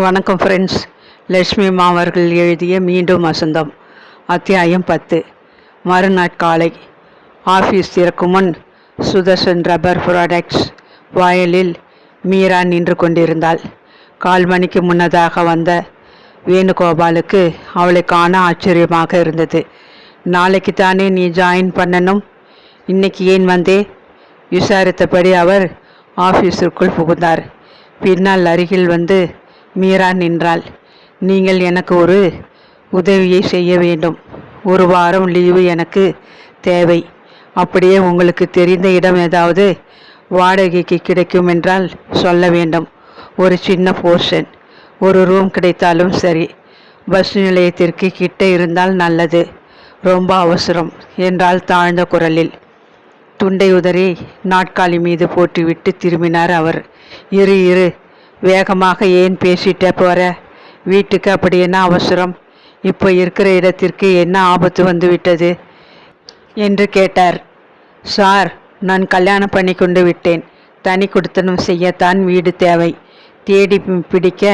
வணக்கம் ஃப்ரெண்ட்ஸ் லட்சுமி மாவர்கள் எழுதிய மீண்டும் வசந்தம் அத்தியாயம் பத்து. மறுநாட்காலை ஆஃபீஸ் திறக்கும் முன் சுதர்சன் ரப்பர் ப்ராடக்ட்ஸ் வயலில் மீரா நின்று கொண்டிருந்தாள். கால் மணிக்கு முன்னதாக வந்த வேணுகோபாலுக்கு அவளை காண ஆச்சரியமாக இருந்தது. நாளைக்கு தானே நீ ஜாயின் பண்ணணும்? இன்னைக்கு ஏன் வந்தே? விசாரித்தபடி அவர் ஆஃபீஸிற்குள் புகுந்தார். பின்னால் அருகில் வந்து மீரா நின்றாள். நீங்கள் எனக்கு ஒரு உதவியை செய்ய வேண்டும். ஒரு வாரம் லீவு எனக்கு தேவை. அப்படியே உங்களுக்கு தெரிந்த இடம் ஏதாவது வாடகைக்கு கிடைக்கும் என்றால் சொல்ல வேண்டும். ஒரு சின்ன போர்ஷன். ஒரு ரூம் கிடைத்தாலும் சரி. பஸ் நிலையத்திற்கு கிட்ட இருந்தால் நல்லது. ரொம்ப அவசரம். என்றால் தாழ்ந்த குரலில். துண்டை உதறி நாட்காலி மீது போட்டுவிட்டு திரும்பினார் அவர். இரு இரு. வேகமாக ஏன் பேசிட்ட போற? வீட்டுக்கு அப்படி என்ன அவசரம்? இப்போ இருக்கிற இடத்திற்கு என்ன ஆபத்து வந்து விட்டது என்று கேட்டார். சார் நான் கல்யாணம் பண்ணி கொண்டு விட்டேன். தனி கொடுத்தனம் செய்யத்தான் வீடு தேவை. தேடி பிடிக்க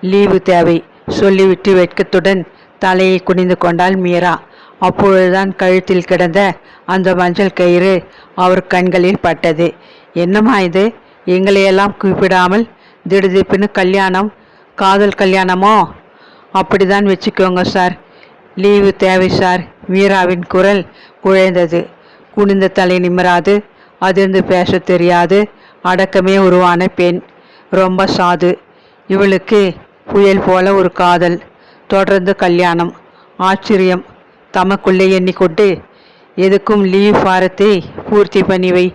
லீவு தேவை. சொல்லிவிட்டு வெட்கத்துடன் தலையை குனிந்து கொண்டாள் மீரா. அப்பொழுதுதான் கழுத்தில் கிடந்த அந்த மஞ்சள் கயிறு அவர் கண்களில் பட்டது. என்னம்மா இது? எங்களையெல்லாம் கூப்பிடாமல் திடுதிப்புன்னு கல்யாணம் காதல் கல்யாணமோ? அப்படிதான் வச்சுக்கோங்க சார். லீவு தேவை சார். மீராவின் குரல் குழைந்தது. குனிந்த தலை நிமிராது. அதிர்ந்து பேசத் தெரியாது. அடக்கமே உருவான பெண். ரொம்ப சாது. இவளுக்கு புயல் போல ஒரு காதல். தொடர்ந்து கல்யாணம். ஆச்சரியம். தமக்குள்ளே எண்ணிக்கொண்டு எதுக்கும் லீவ் ஃபாரத்தை பூர்த்தி பண்ணி வை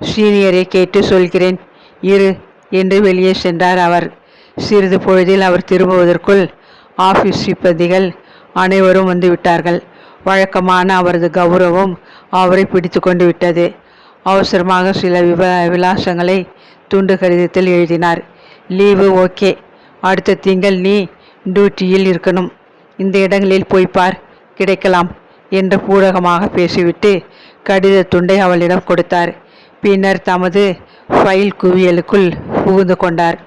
சீனியரை கேட்டு சொல்கிறேன். இரு என்று வெளியே சென்றார் அவர். சிறிது பொழுதில் அவர் திரும்புவதற்குள் ஆபீஸ் சிப்பந்திகள் அனைவரும் வந்து விட்டார்கள். வழக்கமான அவரது கௌரவம் அவரை பிடித்து கொண்டு விட்டது. அவசரமாக சில விவ விலாசங்களை துண்டு கடிதத்தில் எழுதினார். Leave okay. அடுத்த திங்கள் நீ டியூட்டியில் இருக்கணும். இந்த இடங்களில் போய் பார். கிடைக்கலாம் என்று பூரகமாக பேசிவிட்டு கடித துண்டை அவளிடம் கொடுத்தார். பின்னர் தமது ஃபைல் குவியலுக்குள் புகுந்து கொண்டார்.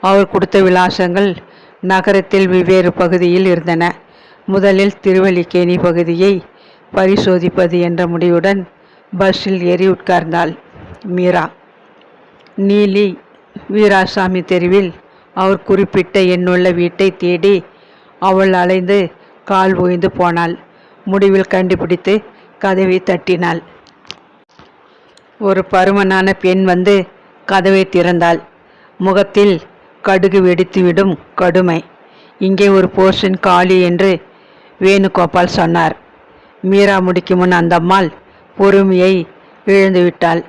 அவர் கொடுத்த விலாசங்கள் நகரத்தில் வெவ்வேறு பகுதியில் இருந்தன. முதலில் திருவல்லிக்கேணி பகுதியை பரிசோதிப்பது என்ற முடிவுடன் பஸ்ஸில் ஏறி உட்கார்ந்தாள் மீரா. நீலி வீராசாமி தெருவில் அவர் குறிப்பிட்ட எண்ணுள்ள வீட்டை தேடி அவள் அலைந்து கால் ஓய்ந்து போனாள். முடிவில் கண்டுபிடித்து கதவை தட்டினாள். ஒரு பருமனான பெண் வந்து கதவை திறந்தாள். முகத்தில் கடுகு வெடித்துவிடும் கடுமை. இங்கே ஒரு போர்ஷன் காலி என்று வேணுகோபால் சொன்னார். மீரா முடிக்கும் முன் அந்த அம்மாள் பொறுமையை இழந்து விட்டாள்.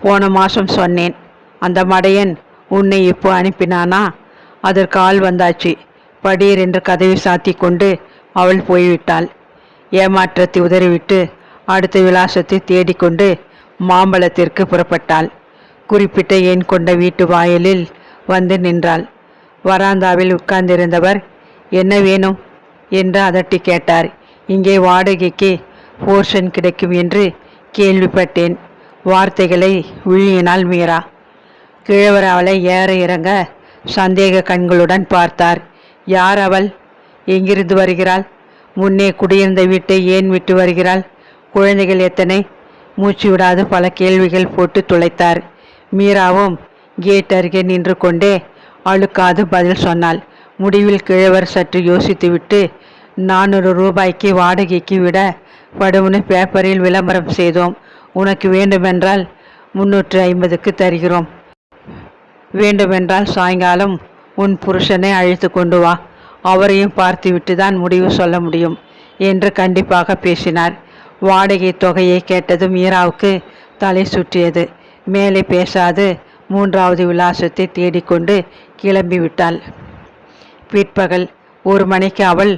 போன மாதம் சொன்னேன் அந்த மடையன் உன்னை இப்போ அனுப்பினானா? அதற்கு ஆள் வந்தாச்சு. படீர் என்று கதவை சாத்தி கொண்டு அவள் போய்விட்டாள். ஏமாற்றத்தை உதறிவிட்டு அடுத்த விலாசத்தை தேடிக்கொண்டு மாம்பழத்திற்கு புறப்பட்டாள். குறிப்பிட்ட எண் கொண்ட வீட்டு வாயிலில் வந்து நின்றாள். வராந்தாவில் உட்கார்ந்திருந்தவர் என்ன வேணும்? என்று அதட்டி கேட்டார். இங்கே வாடகைக்கு போர்ஷன் கிடைக்கும் என்று கேள்விப்பட்டேன். வார்த்தைகளை விழியினால் மீரா கிழவர் அவளை ஏற இறங்க சந்தேக கண்களுடன் பார்த்தார். யார் அவள்? எங்கிருந்து வருகிறாள்? முன்னே குடியிருந்த வீட்டை ஏன் விட்டு வருகிறாள்? குழந்தைகள் எத்தனை? மூச்சு விடாது பல கேள்விகள் போட்டு துளைத்தார். மீராவும் கேட் அருகே நின்று கொண்டே அழுக்காது பதில் சொன்னாள். முடிவில் கிழவர் சற்று யோசித்துவிட்டு நானூறு ரூபாய்க்கு வாடகைக்கு விட படுமனு பேப்பரில் விளம்பரம் செய்தோம். உனக்கு வேண்டுமென்றால் முன்னூற்று ஐம்பதுக்கு தருகிறோம். வேண்டுமென்றால் சாயங்காலம் உன் புருஷனை அழைத்து கொண்டு வா. அவரையும் பார்த்துவிட்டு தான் முடிவு சொல்ல முடியும் என்று கண்டிப்பாக பேசினார். வாடகை தொகையை கேட்டதும் மீராவுக்கு தலை சுற்றியது. மேலே பேசாது மூன்றாவது விலாசத்தை தேடிக்கொண்டு கிளம்பி விட்டாள். பிற்பகல் ஒரு மணிக்கு அவள்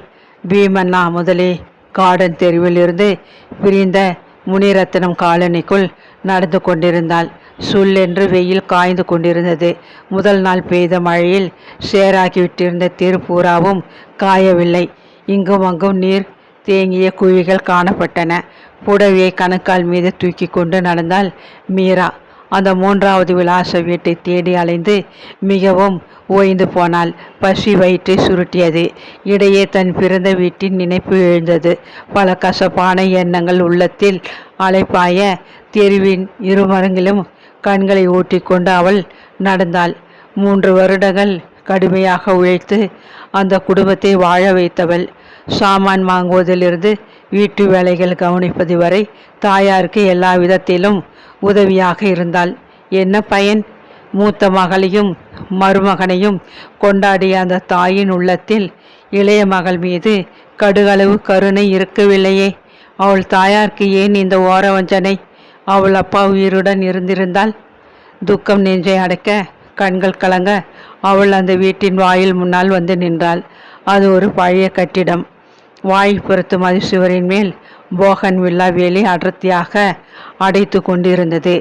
பீமண்ணா முதலே கார்டன் தெருவிலிருந்து பிரிந்த முனிரத்னம் காலனிக்குள் நடந்து கொண்டிருந்தாள். சுல்லென்று வெயில் காய்ந்து கொண்டிருந்தது. முதல் நாள் பெய்த மழையில் சேராகிவிட்டிருந்த தெரு பூராவும் காயவில்லை. இங்கும் அங்கும் நீர் தேங்கிய குழிகள் காணப்பட்டன. புடவையை கணுக்கால் மீது தூக்கி கொண்டு நடந்தாள் மீரா. அந்த மூன்றாவது விலாச வீட்டை தேடி அலைந்து மிகவும் ஓய்ந்து போனாள். பசி வயிற்றை சுருட்டியது. இடையே தன் பிறந்த வீட்டின் நினைப்பு எழுந்தது. பல கசப்பான எண்ணங்கள் உள்ளத்தில் அலைப்பாய தெருவின் இருமரங்கிலும் கண்களை ஊட்டிக்கொண்டு அவள் நடந்தாள். மூன்று வருடங்கள் கடுமையாக உழைத்து அந்த குடும்பத்தை வாழ வைத்தவள். சாமான் வாங்குவதிலிருந்து வீட்டு வேலைகள் கவனிப்பது வரை தாயாருக்கு எல்லா விதத்திலும் உதவியாக இருந்தாள். என்ன பயன்? மூத்த மகளையும் மருமகனையும் கொண்டாடிய அந்த தாயின் உள்ளத்தில் இளைய மகள் மீது கடுகளவு கருணை இருக்கவில்லையே. அவள் தாயாருக்கு ஏன் இந்த ஓரவஞ்சனை அவள் அப்பா உயிருடன் இருந்திருந்தால் துக்கம் நெஞ்சை அடைக்க கண்கள் கலங்க அவள் அந்த வீட்டின் வாயில் முன்னால் வந்து நின்றாள். அது ஒரு பழைய கட்டிடம். வாய்ப்புறத்து மதிசுவரின் மேல் போகன் வில்லா வேலி அடர்த்தியாக அடைத்து கொண்டிருந்தது.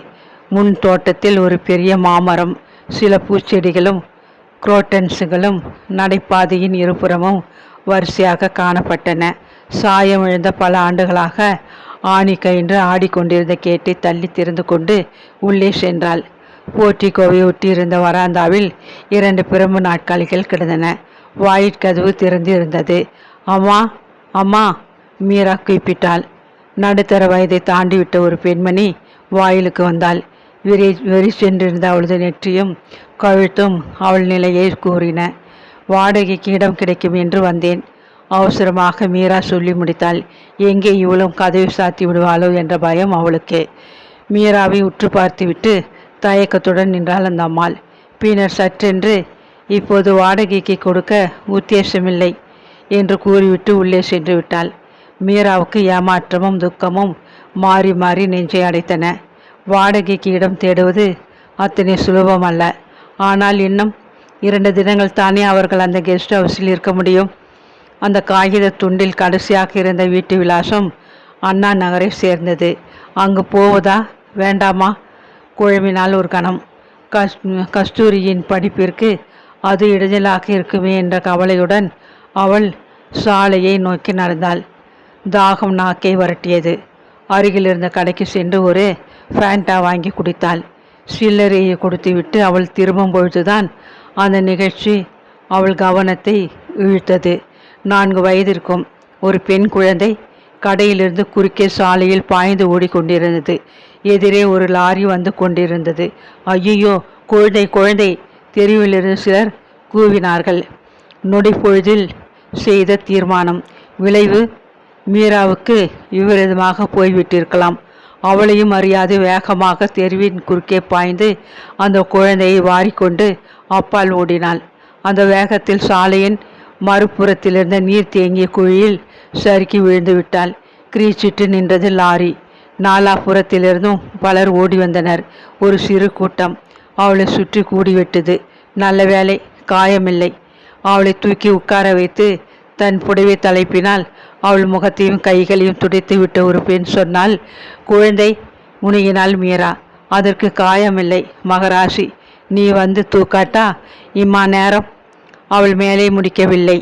முன் தோட்டத்தில் ஒரு பெரிய மாமரம் சில பூச்செடிகளும் குரோட்டன்ஸுகளும் நடைபாதையின் இருபுறமும் வரிசையாக காணப்பட்டன. சாயம் இழந்த பல ஆண்டுகளாக ஆணி கயின்று ஆடிக்கொண்டிருந்த கேட்டை தள்ளி திறந்து கொண்டு உள்ளே சென்றாள். போர்ட்டிகோவை ஒட்டியிருந்த வராந்தாவில் இரண்டு பிரம்பு நாட்காலிகள் கிடந்தன. வாயிற்கதவு திறந்து இருந்தது அம்மா அம்மா மீரா குறிப்பிட்டாள். நடுத்தர வயதை தாண்டிவிட்ட ஒரு பெண்மணி வாயிலுக்கு வந்தாள். விரி வெறி சென்றிருந்த அவளது நெற்றியும் கழுத்தும் அவள் நிலையை கூறின. வாடகைக்கு இடம் கிடைக்கும் என்று வந்தேன். அவசரமாக மீரா சொல்லி முடித்தாள். எங்கே இவளும் கதவை சாத்தி விடுவாளோ என்ற பயம் அவளுக்கு. மீராவை உற்று பார்த்துவிட்டு தயக்கத்துடன் நின்றாள் அந்த அம்மாள். பின்னர் சற்றென்று இப்போது வாடகைக்கு கொடுக்க உத்தேசமில்லை என்று கூறிவிட்டு உள்ளே சென்று விட்டாள். மீராவுக்கு ஏமாற்றமும் துக்கமும் மாறி மாறி நெஞ்சை அடைத்தன. வாடகைக்கு இடம் தேடுவது அத்தனை சுலபம் அல்ல. ஆனால் இன்னும் இரண்டு தினங்கள் தானே அவர்கள் அந்த கெஸ்ட் ஹவுஸில் இருக்க முடியும். அந்த காகித துண்டில் கடைசியாக இருந்த வீட்டு விலாசம் அண்ணா நகரை சேர்ந்தது. அங்கு போவதா வேண்டாமா? குழம்பினால் ஒரு கணம். கஸ் கஸ்தூரியின் படிப்பிற்கு அது இடைஞ்சலாக இருக்குமே என்ற கவலையுடன் அவள் சாலையை நோக்கி நடந்தாள். தாகம் நாக்கை வரட்டியது. அருகில் இருந்த கடைக்கு சென்று ஒரு ஃபேண்டா வாங்கி குடித்தாள். சில்லறையை கொடுத்துவிட்டு அவள் திரும்பும் பொழுதுதான் அந்த நிகழ்ச்சி அவள் கவனத்தை இழுத்தது. நான்கு வயதிற்கும் ஒரு பெண் குழந்தை கடையிலிருந்து குறுக்கே சாலையில் பாய்ந்து ஓடிக்கொண்டிருந்தது. எதிரே ஒரு லாரி வந்து கொண்டிருந்தது. ஐயோ குழந்தை குழந்தை! தெருவிலிருந்து சிலர் கூவினார்கள். நொடி பொழுதில் செய்த தீர்மானம் விளைவு மீராவுக்கு விபரீதமாக போய்விட்டிருக்கலாம். அவளையும் அறியாது வேகமாக தெருவின் குறுக்கே பாய்ந்து அந்த குழந்தையை வாரிக்கொண்டு அப்பால் ஓடினாள். அந்த வேகத்தில் சாலையின் மறுபுறத்திலிருந்த நீர் தேங்கிய குழியில் சறுக்கி விழுந்து விட்டாள். கிரீச்சிட்டு நின்றது லாரி. நாலாபுறத்திலிருந்தும் பலர் ஓடி வந்தனர். ஒரு சிறு கூட்டம். அவளை சுற்றி கூடிவிட்டது. நல்ல வேலை காயமில்லை. அவளை தூக்கி உட்கார வைத்து தன் புடவை தலைப்பினால் அவள் முகத்தையும் கைகளையும் துடைத்து விட்ட ஒரு பெண் சொன்னால் குழந்தை முனிகினாள் மீரா அதற்கு காயமில்லை மகராசி. நீ வந்து தூக்காட்டா? இம்மா நேரம் அவள் மேலே முடிக்கவில்லை.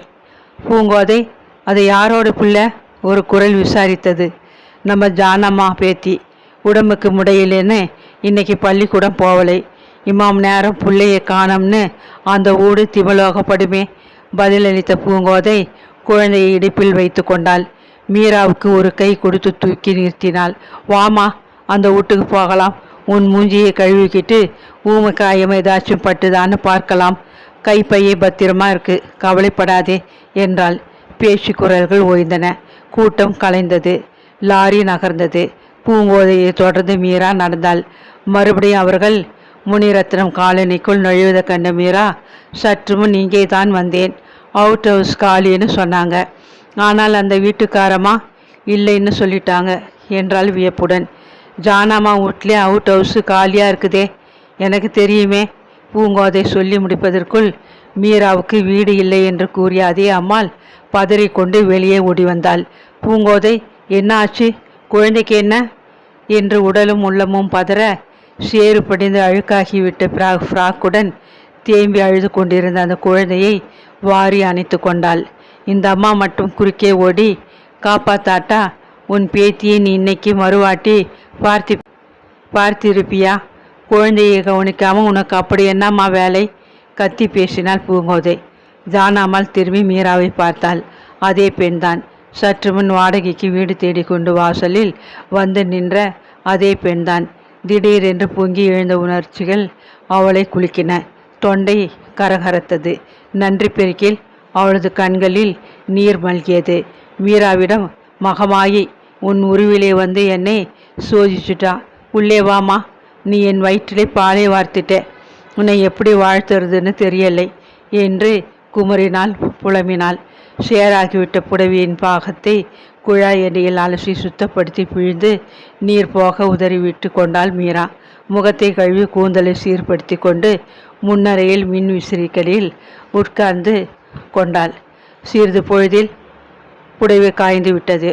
பூங்கோதை அது யாரோட பிள்ளை? ஒரு குரல் விசாரித்தது. நம்ம ஜானம்மா பேத்தி. உடம்புக்கு முடையிலேன்னு இன்னைக்கு பள்ளிக்கூடம் போகலை இம்மாம் நேரம் பிள்ளையை காணோம்னு அந்த ஊடு திமலோகப்படுமே பதிலளித்த பூங்கோதை குழந்தையை இடுப்பில் வைத்து கொண்டாள். மீராவுக்கு ஒரு கை கொடுத்து தூக்கி நிறுத்தினாள். வாமா அந்த வீட்டுக்கு போகலாம். உன் மூஞ்சியை கழுவிக்கிட்டு ஊமக்காயம் ஏதாச்சும் பட்டுதான்னு பார்க்கலாம். கைப்பையே பத்திரமா இருக்கு. கவலைப்படாதே என்றாள். பேச்சு குரல்கள் ஓய்ந்தன. கூட்டம் கலைந்தது. லாரி நகர்ந்தது. பூங்கோதையை தொடர்ந்து மீரா நடந்தாள். மறுபடியும் அவர்கள் முனிரத்னம் காலனிக்குள் நுழைவதை கண்ட மீரா சற்றுமுன் இங்கே தான் வந்தேன் அவுட் ஹவுஸ் காலின்னு சொன்னாங்க. ஆனால் அந்த வீட்டுக்காரமா? இல்லைன்னு சொல்லிட்டாங்க என்றால் வியப்புடன். ஜானாமா வீட்லே அவுட் ஹவுஸு காலியாக இருக்குதே. எனக்கு தெரியுமே. பூங்கோதை சொல்லி முடிப்பதற்குள் மீராவுக்கு வீடு இல்லை என்று கூறிய அதே அம்மாள் பதறிக்கொண்டு வெளியே ஓடி வந்தாள். பூங்கோதை என்ன ஆச்சு? குழந்தைக்கு என்ன? என்று உடலும் உள்ளமும் பதற சேறு படிந்து அழுக்காகிவிட்ட ஃப்ராக் ஃப்ராக்குடன் தேம்பி அழுது கொண்டிருந்த அந்த குழந்தையை வாரி அணைத்து கொண்டாள். இந்த அம்மா மட்டும் குறுக்கே ஓடி காப்பாத்தாட்டா? உன் பேத்தியை நீ இன்னைக்கு மறுவாட்டி பார்த்தி பார்த்திருப்பியா குழந்தையை கவனிக்காமல் உனக்கு அப்படி என்னம்மா வேலை கத்தி பேசினாள் பூங்கோதை. ஜானாமல் திரும்பி மீராவை பார்த்தாள். அதே பெண்தான். சற்று முன் வாடகைக்கு வீடு தேடிக்கொண்டு வாசலில் வந்து நின்ற அதே பெண்தான். திடீரென்று பொங்கி எழுந்த உணர்ச்சிகள் அவளை குலுக்கின. தொண்டை கரகரத்தது. நன்றி பெருக்கில் அவளது கண்களில் நீர் மல்கியது. மீராவிடம் மகமாயி உன் உருவிலே வந்து என்னை சோதிச்சுட்டா. உள்ளே வாமா. நீ என் வயிற்றிலே பாலை வார்த்திட்ட. உன்னை எப்படி வாழ்த்துறதுன்னு தெரியலை என்று குமரினால் புலம்பினாள். ஷேராகிவிட்ட புடவியின் பாகத்தை குழாய் எண்ணெயில் அலசி சுத்தப்படுத்தி பிழிந்து நீர் போக உதறிவிட்டு கொண்டாள் மீரா. முகத்தை கழுவி கூந்தலை சீர்படுத்தி கொண்டு முன்னரையில் மின் விசிறிகளில் உட்கார்ந்து கொண்டாள். சிறிது பொழுதில் புடவை காய்ந்து விட்டது.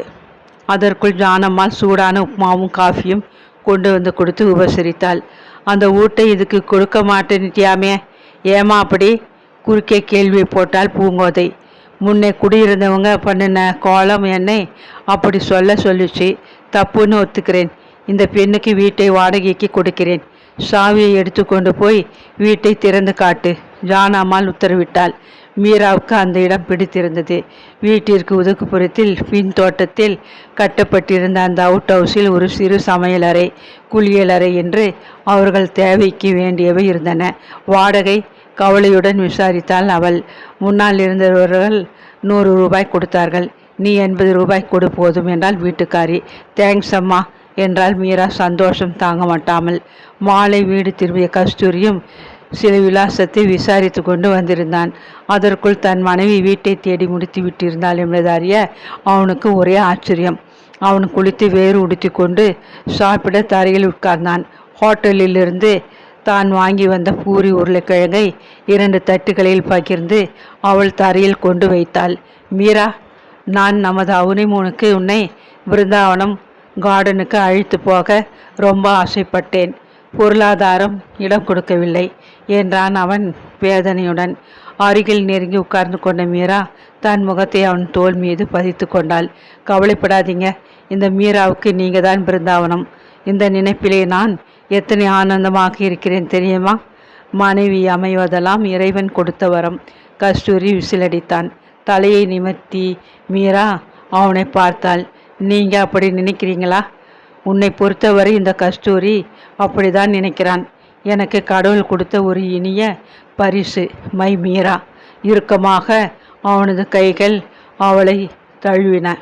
அதற்குள் ஜானம்மாள் சூடான உப்மாவும் காஃபியும் கொண்டு வந்து கொடுத்து உபசரித்தாள். அந்த ஊட்டை இதுக்கு கொடுக்க மாட்டேன்ட்டியாமே ஏமா அப்படி? குறுக்கே கேள்வி போட்டால் பூங்கோதை. முன்னே குடியிருந்தவங்க பண்ணின கோலம் என்னை அப்படி சொல்ல சொல்லிச்சு. தப்புன்னு ஒத்துக்கிறேன். இந்த பெண்ணுக்கு வீட்டை வாடகைக்கு கொடுக்கிறேன். சாவியை எடுத்துக்கொண்டு போய் வீட்டை திறந்து காட்டு. ஜானாமால் உத்தரவிட்டாள். மீராவுக்கு அந்த இடம் பிடித்திருந்தது. வீட்டிற்கு ஒதுக்குப்புறத்தில் பின் தோட்டத்தில் கட்டப்பட்டிருந்த அந்த அவுட் ஹவுஸில் ஒரு சிறு சமையலறை குளியலறை என்று அவர்கள் தேவைக்கு வேண்டியவை இருந்தன. வாடகை கவலையுடன் விசாரித்தாள் அவள் முன்னால் இருந்தவர்கள் நூறு ரூபாய் கொடுத்தார்கள். நீ எண்பது ரூபாய் கொடு போதும் என்றால் வீட்டுக்காரி. தேங்க்ஸ் அம்மா என்றால் மீரா சந்தோஷம் தாங்க மாட்டாமல். மாலை வீடு திரும்பிய கஸ்தூரியும் சில விலாசத்தை விசாரித்து கொண்டு வந்திருந்தான். அதற்குள் தன் மனைவி வீட்டை தேடி முடித்து விட்டிருந்தாள் என்பது அறிய அவனுக்கு ஒரே ஆச்சரியம். அவன் குளித்து வேறு உடுத்தி கொண்டு சாப்பிட தரையில் உட்கார்ந்தான். ஹோட்டலிலிருந்து தான் வாங்கி வந்த பூரி உருளைக்கிழங்கை இரண்டு தட்டுகளில் பகிர்ந்து அவள் தரையில் கொண்டு வைத்தாள். மீரா நான் நமது அவுனிமூனுக்கு உன்னை பிருந்தாவனம் கார்டனுக்கு அழைத்து போக ரொம்ப ஆசைப்பட்டேன். பொருளாதாரம் இடம் கொடுக்கவில்லை என்றான் அவன் வேதனையுடன். அருகில் நெருங்கி உட்கார்ந்து கொண்ட மீரா தன் முகத்தை அவன் தோல் மீது பதித்து கொண்டாள். கவலைப்படாதீங்க இந்த மீராவுக்கு நீங்கள் தான் பிருந்தாவனம் இந்த நினைப்பிலே நான் எத்தனை ஆனந்தமாக இருக்கிறேன் தெரியுமா? மனைவி அமைவதெல்லாம் இறைவன் கொடுத்த வரம். கஸ்தூரி விசிலடித்தான். தலையை நிமிர்த்தி மீரா அவனை பார்த்தாள். நீங்கள் அப்படி நினைக்கிறீங்களா? உன்னை பொறுத்தவரை இந்த கஸ்தூரி அப்படிதான் நினைக்கிறான். எனக்கு கடவுள் கொடுத்த ஒரு இனிய பரிசு மை மீரா. இறுக்கமாக அவனது கைகள் அவளை தழுவின.